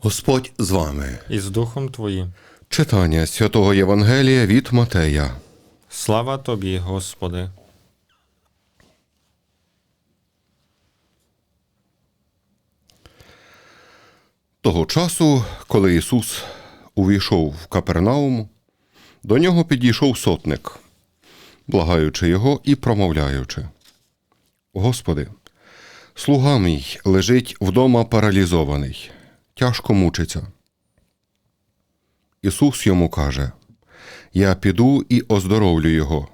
Господь з вами. і з Духом Твоїм. Читання святого Євангелія від Матея. Слава Тобі, Господи. Того часу, коли Ісус увійшов в Капернаум, до нього підійшов сотник, благаючи його і промовляючи: Господи, слуга мій лежить вдома паралізований, тяжко мучиться. Ісус йому каже: Я піду і оздоровлю його.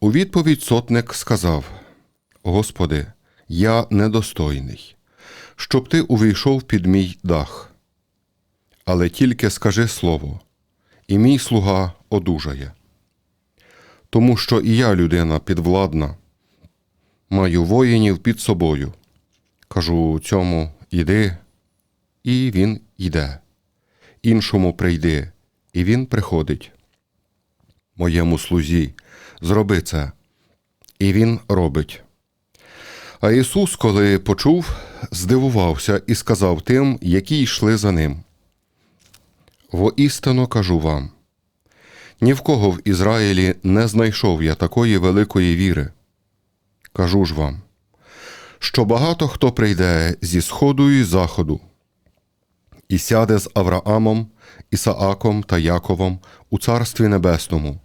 У відповідь сотник сказав: Господи, я недостойний, щоб ти увійшов під мій дах. Але тільки скажи слово, і мій слуга одужає. Тому що і я людина підвладна, маю воїнів під собою. Кажу цьому іди, і він йде. Іншому прийди, і він приходить. Моєму слузі, зроби це, і він робить. А Ісус, коли почув, здивувався і сказав тим, які йшли за ним. Воістину кажу вам: ні в кого в Ізраїлі не знайшов я такої великої віри. Кажу ж вам, що багато хто прийде зі сходу і заходу, і сяде з Авраамом, Ісааком та Яковом у Царстві Небесному,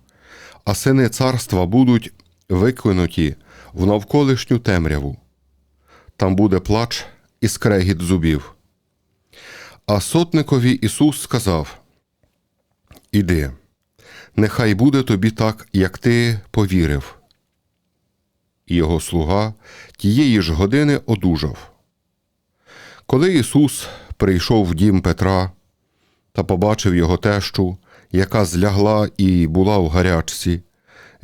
а сини царства будуть викинуті в навколишню темряву. Там буде плач і скрегіт зубів. А сотникові Ісус сказав: Іди, нехай буде тобі так, як ти повірив. Його слуга тієї ж години одужав. Коли Ісус прийшов в дім Петра та побачив його тещу, яка злягла і була в гарячці,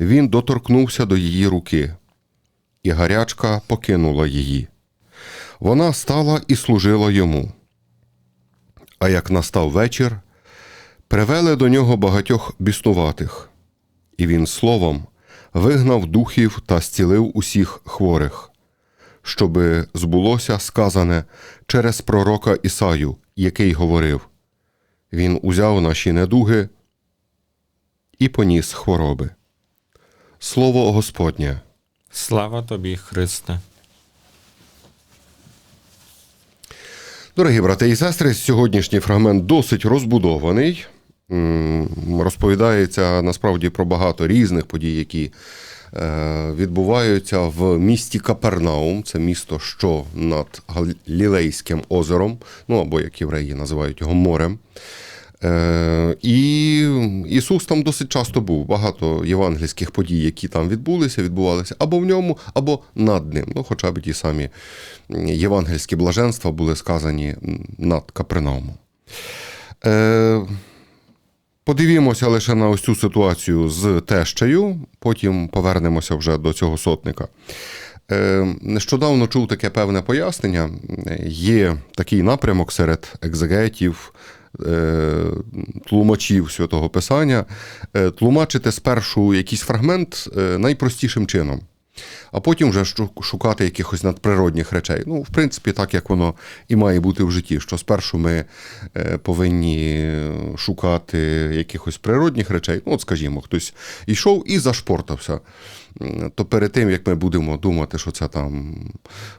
він доторкнувся до її руки, і гарячка покинула її. Вона стала і служила йому. А як настав вечір, привели до нього багатьох біснуватих, і він словом вигнав духів та зцілив усіх хворих, щоби збулося сказане через пророка Ісаю, який говорив: Він узяв наші недуги і поніс хвороби. Слово Господнє. Слава Тобі, Христе. Дорогі брати і сестри, сьогоднішній фрагмент досить розбудований. Розповідається насправді про багато різних подій, які е, відбуваються в місті Капернаум. Це місто, що над Галілейським озером, ну або як євреї називають його морем. Е, І Ісус там досить часто був. Багато євангельських подій, які там відбулися, відбувалися або в ньому, або над ним. Ну, хоча б ті самі євангельські блаженства були сказані над Капернаумом. Е, Подивімося лише на ось цю ситуацію з тещею, потім повернемося вже до цього сотника. Е, Нещодавно чув таке певне пояснення. Є такий напрямок серед екзегетів, е, тлумачів святого Писання, е, тлумачити спершу якийсь фрагмент е, найпростішим чином, а потім вже шукати якихось надприродних речей. Ну, в принципі, так як воно і має бути в житті, що спершу ми е, повинні шукати якихось природних речей. Ну, от, скажімо, хтось йшов і зашпортався. То перед тим, як ми будемо думати, що це там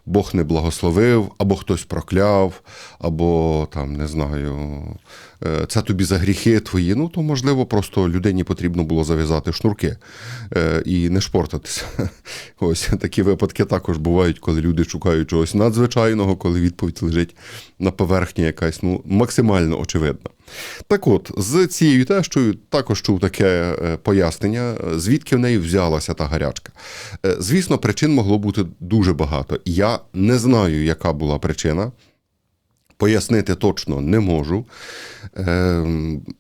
Бог не благословив, або хтось прокляв, або там, не знаю, е, це тобі за гріхи твої, ну то можливо, просто людині потрібно було зав'язати шнурки е, і не шпортатися. Ось такі випадки також бувають, коли люди шукають чогось надзвичайного, коли відповідь лежить на поверхні якась ну, максимально очевидна. Так от, з цією тещою також чув таке е, пояснення, звідки в неї взялася та гарячка. Е, Звісно, причин могло бути дуже багато. Я не знаю, яка була причина. Пояснити точно не можу. Е,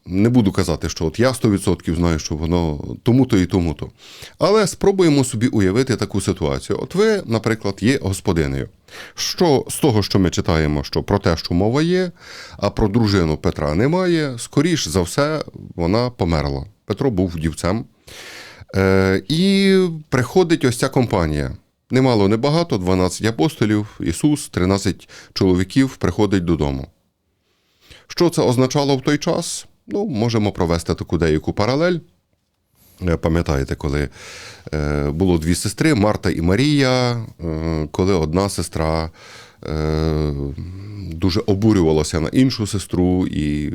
не буду казати, що от я 100% знаю, що воно тому-то і тому-то. Але спробуємо собі уявити таку ситуацію. От ви, наприклад, є господинею. Що з того, що ми читаємо, що про те, що мова є, а про дружину Петра немає, скоріш за все, вона померла. Петро був вдівцем. Е, і приходить ось ця компанія. Немало, не багато, 12 апостолів, Ісус, 13 чоловіків приходить додому. Що це означало в той час? Ну, можемо провести таку деяку паралель. Е, Пам'ятаєте, коли е, було дві сестри Марта і Марія, е, коли одна сестра дуже обурювалася на іншу сестру і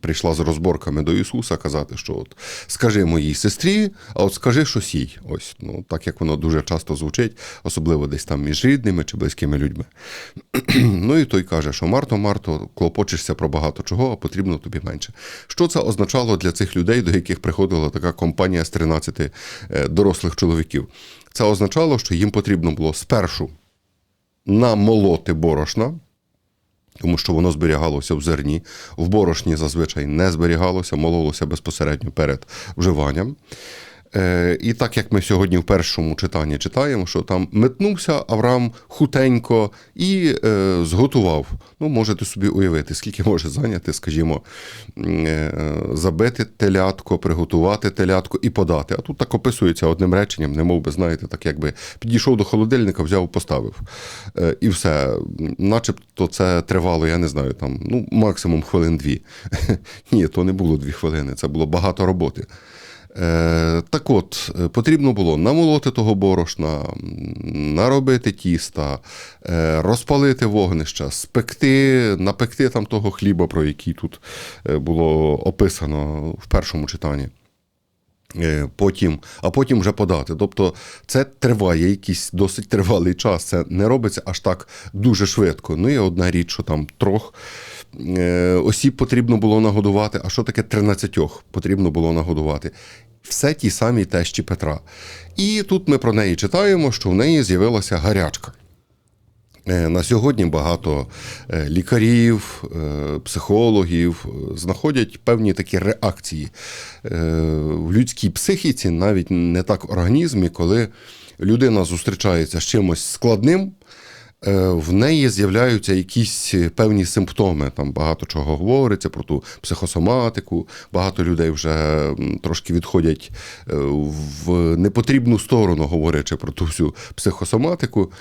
прийшла з розборками до Ісуса казати, що от скажи моїй сестрі, а от скажи щось їй. Ось, ну, так як воно дуже часто звучить, особливо десь там між рідними чи близькими людьми. ну і той каже, що Марто, Марто, клопочешся про багато чого, а потрібно тобі менше. Що це означало для цих людей, до яких приходила така компанія з 13 е, дорослих чоловіків? Це означало, що їм потрібно було спершу намолоти борошна, тому що воно зберігалося в зерні. В борошні зазвичай не зберігалося, мололося безпосередньо перед вживанням. Е, і так як ми сьогодні в першому читанні читаємо, що там метнувся Авраам хутенько і е, зготував. Ну, можете собі уявити, скільки може зайняти, скажімо, е, забити телятко, приготувати телятко і подати. А тут так описується одним реченням, не би, знаєте, так якби підійшов до холодильника, взяв, поставив. Е, і все. Начебто це тривало, я не знаю, там, ну, максимум хвилин дві. Ні, то не було дві хвилини, це було багато роботи. Е, так от, е, потрібно було намолоти того борошна, наробити тіста, е, розпалити вогнища, спекти, напекти там того хліба, про який тут було описано в першому читанні. Потім, а потім вже подати. Тобто це триває якийсь досить тривалий час. Це не робиться аж так дуже швидко. Ну і одна річ, що там трьох е, осіб потрібно було нагодувати. А що таке 13 потрібно було нагодувати? Все ті самі тещі Петра. І тут ми про неї читаємо, що в неї з'явилася гарячка. Е, На сьогодні багато е, лікарів, е, психологів е, знаходять певні такі реакції Е, в людській психіці, навіть не так в організмі, коли людина зустрічається з чимось складним. Е, В неї з'являються якісь певні симптоми. Там багато чого говориться про ту психосоматику. Багато людей вже трошки відходять е, в непотрібну сторону, говорячи про ту всю психосоматику.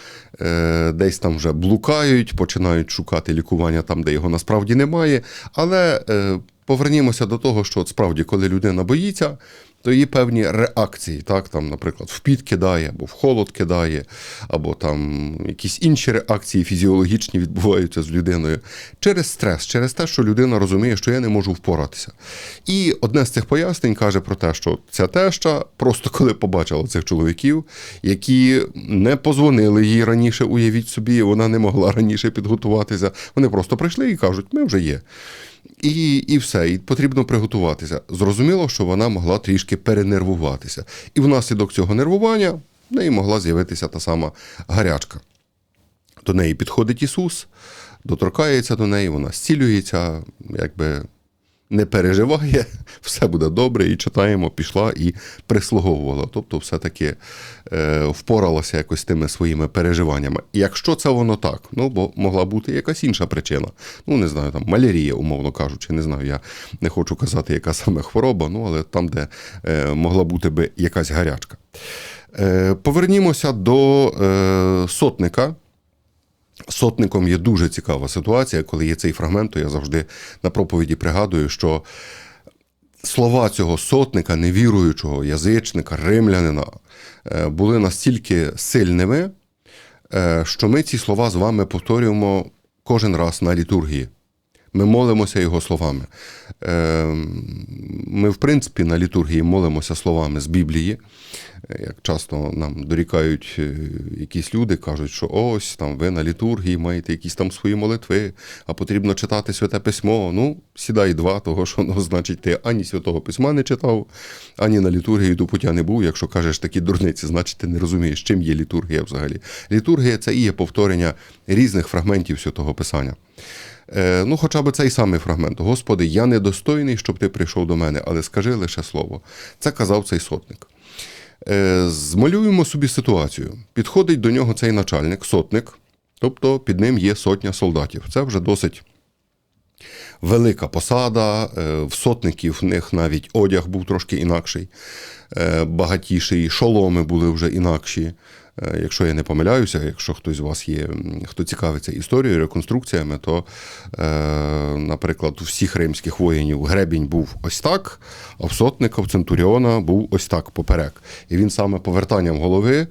Е, Десь там вже блукають, починають шукати лікування там, де його насправді немає. Але е, повернімося до того, що от справді, коли людина боїться, то є певні реакції, так, там, наприклад, в піт кидає, або в холод кидає, або там якісь інші реакції фізіологічні відбуваються з людиною через стрес, через те, що людина розуміє, що я не можу впоратися. І одне з цих пояснень каже про те, що ця теща просто коли побачила цих чоловіків, які не позвонили їй раніше, уявіть собі, вона не могла раніше підготуватися. Вони просто прийшли і кажуть, ми вже є. І, і все, і потрібно приготуватися. Зрозуміло, що вона могла трішки перенервуватися. І внаслідок цього нервування в неї могла з'явитися та сама гарячка. До неї підходить Ісус, доторкається до неї, вона зцілюється, якби не переживає, все буде добре, і читаємо, пішла і прислуговувала. Тобто, все-таки е, впоралася якось тими своїми переживаннями. Якщо це воно так, ну бо могла бути якась інша причина. Ну, не знаю, там малярія, умовно кажучи, не знаю, я не хочу казати, яка саме хвороба, ну але там, де е, могла бути би якась гарячка. Е, повернімося до е, сотника. Сотником є дуже цікава ситуація, коли є цей фрагмент, то я завжди на проповіді пригадую, що слова цього сотника, невіруючого язичника, римлянина, е, були настільки сильними, е, що ми ці слова з вами повторюємо кожен раз на літургії. Ми молимося його словами. Е, Ми, в принципі, на літургії молимося словами з Біблії. Е, Як часто нам дорікають е, якісь люди, кажуть, що ось там ви на літургії маєте якісь там свої молитви, а потрібно читати святе письмо. Ну, сідай два, того що ну, значить, ти ані святого письма не читав, ані на літургії до пуття не був. Якщо кажеш такі дурниці, значить ти не розумієш, чим є літургія взагалі. Літургія це і є повторення різних фрагментів святого писання. Е, ну, хоча б цей самий фрагмент. Господи, я недостойний, щоб ти прийшов до мене, але скажи лише слово. Це казав цей сотник. Е, змалюємо собі ситуацію. Підходить до нього цей начальник, сотник, Тобто під ним є сотня солдатів. Це вже досить велика посада. е, В сотників в них навіть одяг був трошки інакший, багатіший, шоломи були вже інакші. Е, Якщо я не помиляюся, якщо хтось з вас є, хто цікавиться історією, реконструкціями, то, е, наприклад, у всіх римських воїнів гребінь був ось так, а в сотника, в центуріона був ось так поперек. І він саме повертанням голови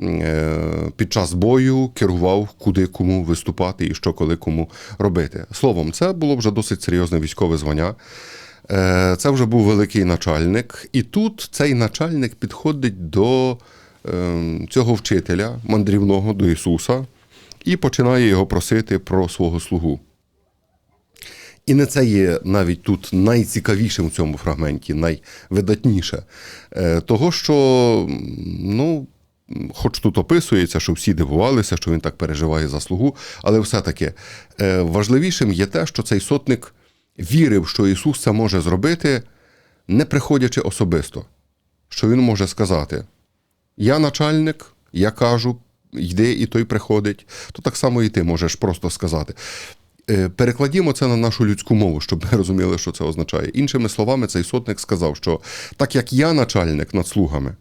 е, під час бою керував, куди кому виступати і що коли кому робити. Словом, це було вже досить серйозне військове звання. Це вже був великий начальник, і тут цей начальник підходить до цього вчителя мандрівного до Ісуса і починає його просити про свого слугу. І не це є навіть тут найцікавішим в цьому фрагменті, найвидатніше. Е, Того, що, ну, хоч тут описується, що всі дивувалися, що він так переживає за слугу, але все-таки е, важливішим є те, що цей сотник вірив, що Ісус це може зробити, не приходячи особисто. Що він може сказати: Я начальник, я кажу, йди, і той приходить, то так само і ти можеш просто сказати. Е, Перекладімо це на нашу людську мову, щоб ми розуміли, що це означає. Іншими словами, цей сотник сказав, що так як я начальник над слугами,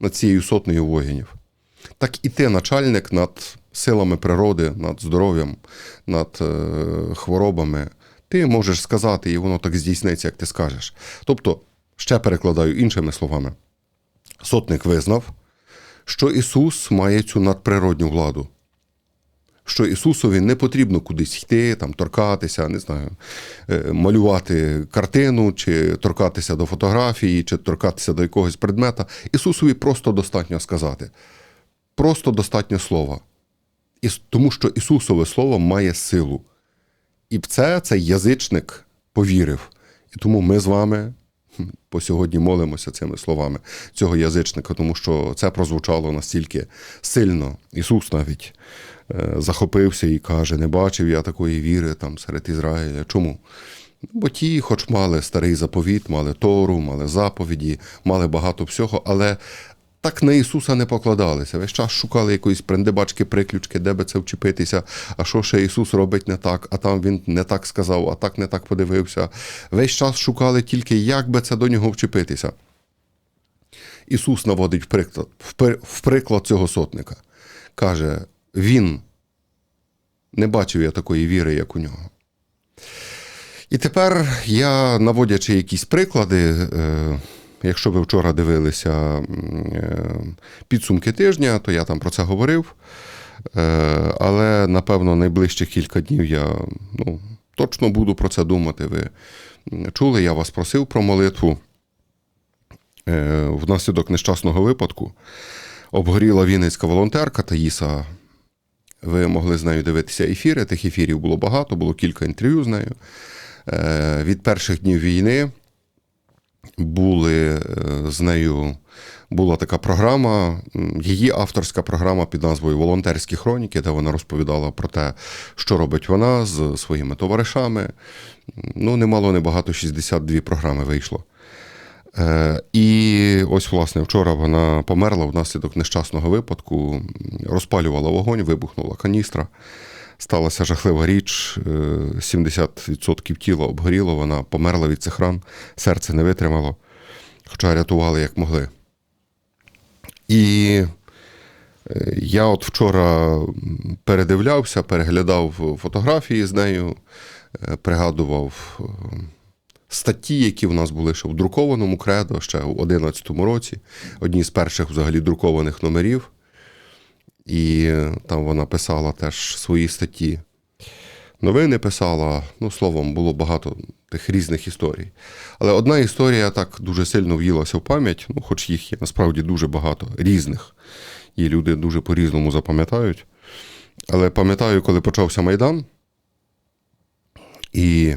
над цією сотнею воїнів, так і ти начальник над силами природи, над здоров'ям, над е, хворобами. Ти можеш сказати, і воно так здійсниться, як ти скажеш. Тобто, ще перекладаю іншими словами, сотник визнав, що Ісус має цю надприродню владу що Ісусові не потрібно кудись йти, там, торкатися, не знаю, е, малювати картину, чи торкатися до фотографії, чи торкатися до якогось предмета. Ісусові просто достатньо сказати. Просто достатньо слова. І тому що Ісусове Слово має силу. І в це цей язичник повірив. І тому ми з вами по сьогодні молимося цими словами цього язичника, тому що це прозвучало настільки сильно. Ісус навіть е, захопився і каже: не бачив я такої віри там серед Ізраїля. Чому? Бо ті, хоч мали старий заповіт, мали Тору, мали заповіді, мали багато всього, але так на Ісуса не покладалися. Весь час шукали якоїсь прендебачки, приключки, де би це вчепитися, а що ще Ісус робить не так, а там Він не так сказав, а так не так подивився. Весь час шукали тільки, як би це до нього вчепитися. Ісус наводить в приклад, в приклад цього сотника. Каже, Він не бачив я такої віри, як у нього. І тепер я, наводячи якісь приклади, е, якщо ви вчора дивилися е, підсумки тижня, то я там про це говорив. Е, але, напевно, найближчих кілька днів я ну, точно буду про це думати. Ви чули, я вас просив про молитву. Е, Внаслідок нещасного випадку обгоріла вінницька волонтерка Таїса. Ви могли з нею дивитися ефіри. Тих ефірів було багато, було кілька інтерв'ю з нею. Від перших днів війни були е, з нею була така програма, її авторська програма під назвою Волонтерські хроніки, де вона розповідала про те, що робить вона з своїми товаришами. Ну, немало, небагато, 62 програми вийшло. Е, І ось, власне, вчора вона померла внаслідок нещасного випадку, розпалювала вогонь, вибухнула каністра. Сталася жахлива річ. е, 70% тіла обгоріло, вона померла від цих ран, серце не витримало, хоча рятували як могли. І е, я от вчора передивлявся, переглядав фотографії з нею, е, пригадував е, статті, які в нас були ще в друкованому кредо, ще у 2011 році, одні з перших взагалі друкованих номерів. І там вона писала теж свої статті. Новини писала, ну, словом, було багато тих різних історій. Але одна історія так дуже сильно в'їлася в пам'ять, ну, хоч їх є насправді дуже багато різних, і люди дуже по-різному запам'ятають. Але пам'ятаю, коли почався Майдан, і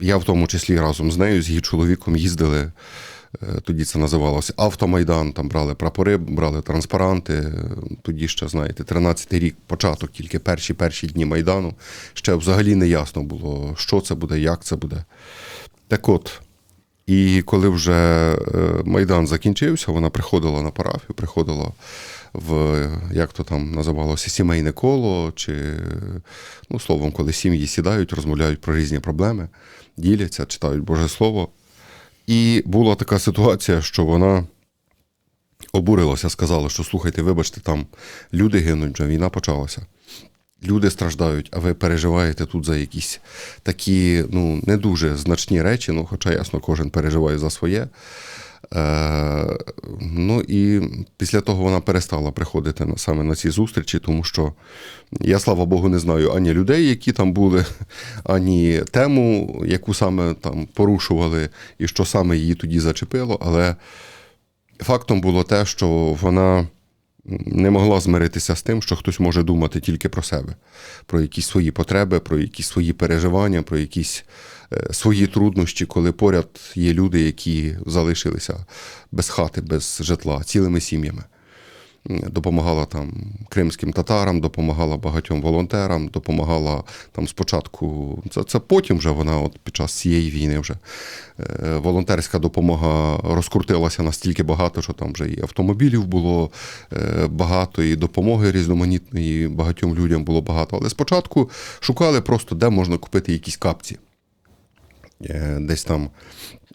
я в тому числі разом з нею, з її чоловіком їздили. Е, Тоді це називалося Автомайдан. Там брали прапори, брали транспаранти. Е, Тоді ще, знаєте, 13-й рік, початок, тільки перші перші дні Майдану. Ще взагалі не ясно було, що це буде, як це буде. Так от, І коли вже е, Майдан закінчився, вона приходила на парафію, приходила в як то там називалося, сімейне коло, чи ну, словом, коли сім'ї сідають, розмовляють про різні проблеми, діляться, читають Боже Слово. І була така ситуація, що вона обурилася, сказала, що слухайте, вибачте, там люди гинуть, вже війна почалася. Люди страждають, а ви переживаєте тут за якісь такі ну, не дуже значні речі, ну, хоча ясно, кожен переживає за своє. Е, ну і після того вона перестала приходити саме на ці зустрічі, тому що я, слава Богу, не знаю ані людей, які там були, ані тему, яку саме там порушували, і що саме її тоді зачепило. Але фактом було те, що вона не могла змиритися з тим, що хтось може думати тільки про себе, про якісь свої потреби, про якісь свої переживання, про якісь свої труднощі, коли поряд є люди, які залишилися без хати, без житла, цілими сім'ями. Допомагала там кримським татарам, допомагала багатьом волонтерам, допомагала там спочатку. Це, це потім вже вона, от під час цієї війни, вже е, волонтерська допомога розкрутилася настільки багато, що там вже і автомобілів було е, багато, і допомоги різноманітної багатьом людям було багато. Але спочатку шукали просто, де можна купити якісь капці. Е, Десь там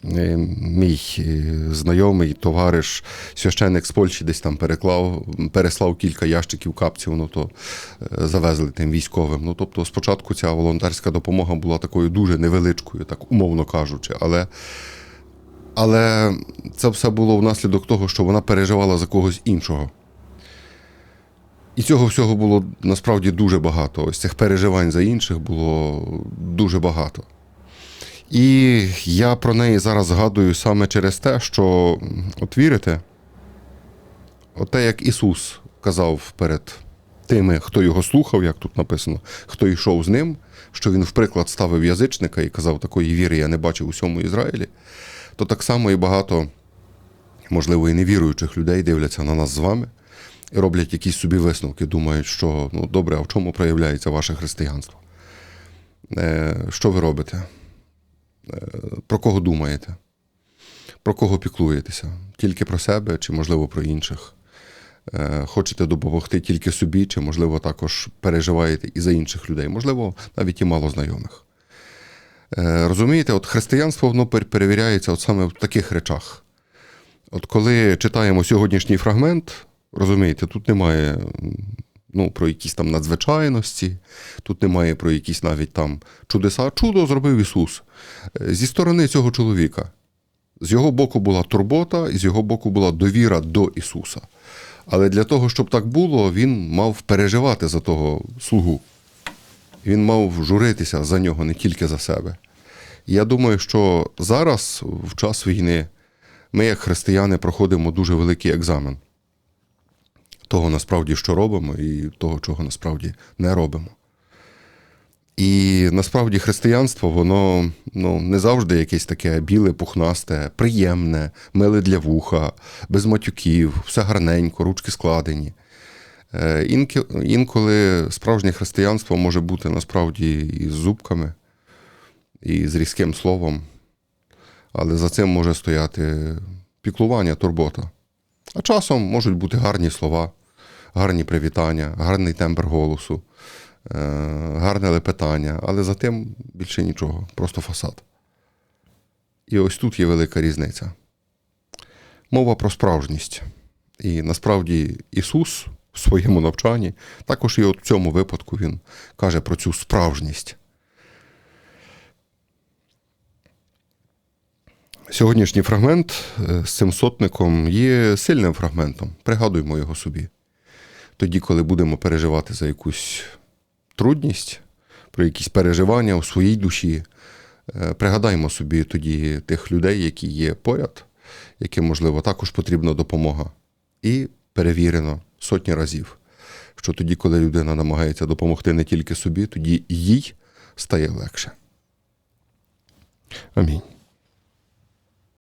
е, мій е, знайомий, товариш, священник з Польщі десь там переклав, переслав кілька ящиків капців, ну то завезли тим військовим. Ну тобто, спочатку ця волонтерська допомога була такою дуже невеличкою, так умовно кажучи, але. Але це все було внаслідок того, що вона переживала за когось іншого. І цього всього було насправді дуже багато. Ось цих переживань за інших було дуже багато. І я про неї зараз згадую саме через те, що от вірите, оте як Ісус казав перед тими, хто його слухав, як тут написано, хто йшов з ним, що він в приклад ставив язичника і казав, такої віри я не бачив у всьому Ізраїлі, то так само і багато, можливо, і невіруючих людей дивляться на нас з вами і роблять якісь собі висновки, думають, що ну добре, а в чому проявляється ваше християнство? Е, що ви робите? Е, про кого думаєте? Про кого піклуєтеся? Тільки про себе чи, можливо, про інших? Е, Хочете допомогти тільки собі, чи, можливо, також переживаєте і за інших людей, можливо, навіть і мало знайомих. Е, Розумієте, от християнство воно перевіряється от саме в таких речах. От коли читаємо сьогоднішній фрагмент, розумієте, тут немає ну, про якісь там надзвичайності, тут немає про якісь навіть там чудеса. Чудо зробив Ісус. Е, Зі сторони цього чоловіка. З його боку була турбота, і з його боку була довіра до Ісуса. Але для того, щоб так було, він мав переживати за того слугу. Він мав журитися за нього не тільки за себе. Я думаю, що зараз, в час війни, ми, як християни, проходимо дуже великий екзамен того насправді, що робимо, і того, чого насправді не робимо. І насправді християнство, воно ну, не завжди якесь таке біле, пухнасте, приємне, миле для вуха, без матюків, все гарненько, ручки складені. Е, Інколи справжнє християнство може бути насправді і з зубками, і з різким словом, але за цим може стояти піклування, турбота. А часом можуть бути гарні слова, гарні привітання, гарний тембр голосу, е, гарне лепетання, але за тим більше нічого, просто фасад. І ось тут є велика різниця. Мова про справжність. І насправді Ісус в своєму навчанні, також і от в цьому випадку Він каже про цю справжність. Сьогоднішній фрагмент е, з цим сотником є сильним фрагментом. Пригадуємо його собі. Тоді, коли будемо переживати за якусь трудність, про якісь переживання у своїй душі, е, пригадаймо собі тоді тих людей, які є поряд, яким, можливо, також потрібна допомога. І перевірено сотні разів, що тоді, коли людина намагається допомогти не тільки собі, тоді їй стає легше. Амінь.